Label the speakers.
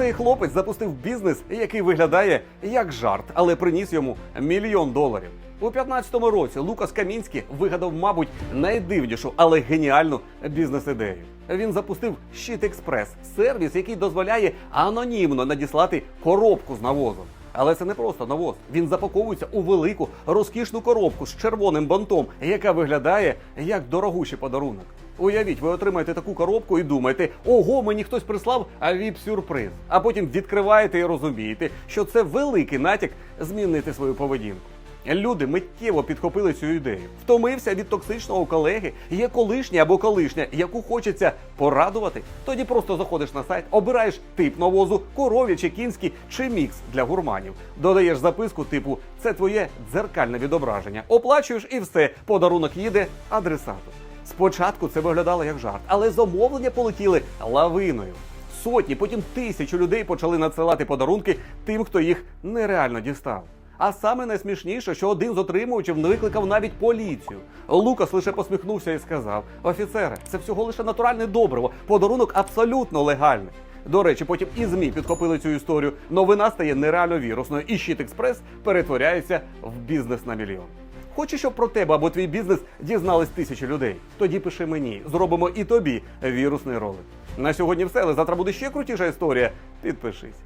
Speaker 1: Цей хлопець запустив бізнес, який виглядає як жарт, але приніс йому мільйон доларів. У 15-му році Лукас Камінський вигадав, мабуть, найдивнішу, але геніальну бізнес-ідею. Він запустив Щит Експрес сервіс, який дозволяє анонімно надіслати коробку з навозом. Але це не просто навоз. Він запаковується у велику розкішну коробку з червоним бантом, яка виглядає як дорогущий подарунок. Уявіть, ви отримаєте таку коробку і думаєте, ого, мені хтось прислав авіп-сюрприз. А потім відкриваєте і розумієте, що це великий натяк змінити свою поведінку. Люди миттєво підхопили цю ідею. Втомився від токсичного колеги, є колишня або колишня, яку хочеться порадувати. Тоді просто заходиш на сайт, обираєш тип навозу, коров'ячий, кінський чи мікс для гурманів. Додаєш записку типу Це твоє дзеркальне відображення. Оплачуєш і все. Подарунок їде адресату. Спочатку це виглядало як жарт, але замовлення полетіли лавиною. Сотні, потім тисячі людей почали надсилати подарунки тим, хто їх нереально дістав. А саме найсмішніше, що один з отримувачів не викликав навіть поліцію. Лукас лише посміхнувся і сказав: офіцере, це всього лише натуральне добриво, подарунок абсолютно легальний. До речі, потім і ЗМІ підхопили цю історію. Новина стає нереально вірусною, і щит експрес перетворяється в бізнес на мільйон. Хочеш, щоб про тебе або твій бізнес дізнались тисячі людей? Тоді пиши мені, зробимо і тобі вірусний ролик. На сьогодні все, але завтра буде ще крутіша історія. Підпишись.